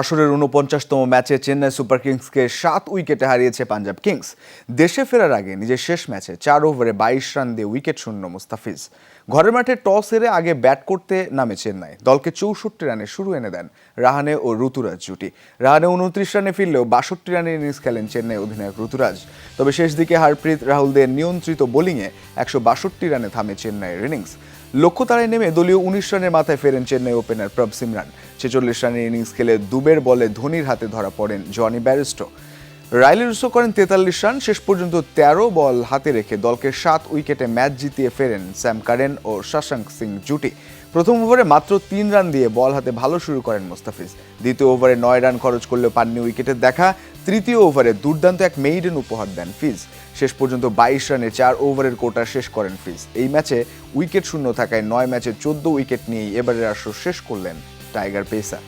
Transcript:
আসরের উনপঞ্চাশতম ম্যাচে চেন্নাই সুপার কিংসকে সাত উইকেটে হারিয়েছে পাঞ্জাব কিংস। দেশে ফেরার আগে নিজের শেষ ম্যাচে চার ওভারে বাইশ রান দিয়ে উইকেট শূন্য মুস্তাফিজ। ঘরের মাঠে টস হেরে আগে ব্যাট করতে নামে চেন্নাই। দলকে চৌষট্টি রানে শুরু এনে দেন রাহানে ও ঋতুরাজ জুটি। রাহানে উনত্রিশ রানে ফিরলেও বাষট্টি রানের ইনিংস খেলেন চেন্নাই অধিনায়ক ঋতুরাজ। তবে শেষ দিকে হারপ্রীত রাহুলদের নিয়ন্ত্রিত বোলিংয়ে একশো বাষট্টি রানে থামে চেন্নাইয়ের ইনিংস। লক্ষ্য তারায় নেমে দলীয় উনিশ রানের মাথায় ফেরেন চেন্নাই ওপেনার প্রভ সিমরান ছেচল্লিশ রানের ইনিংস খেলে দুবের বলে ধোনির হাতে ধরা পড়েন জনি ব্যারিস্টো। রাইলি রুসো করেন তেতাল্লিশ রান, শেষ পর্যন্ত তেরো বল হাতে রেখে দলকে সাত উইকেটে ম্যাচ জিতিয়ে ফেরেন স্যাম কারেন ও শশাঙ্ক সিং জুটি। প্রথম ওভারে মাত্র তিন রান দিয়ে বল হাতে ভালো শুরু করেন মোস্তাফিজ। দ্বিতীয় ওভারে নয় রান খরচ করলেও পাননি উইকেটের দেখা। তৃতীয় ওভারে দুর্দান্ত এক মেইডেন উপহার দেন ফিজ। শেষ পর্যন্ত বাইশ রানে চার ওভারের কোটা শেষ করেন ফিজ। এই ম্যাচে উইকেট শূন্য থাকায় নয় ম্যাচে চোদ্দ উইকেট নিয়েই এবারের আসর শেষ করলেন টাইগার পেসার।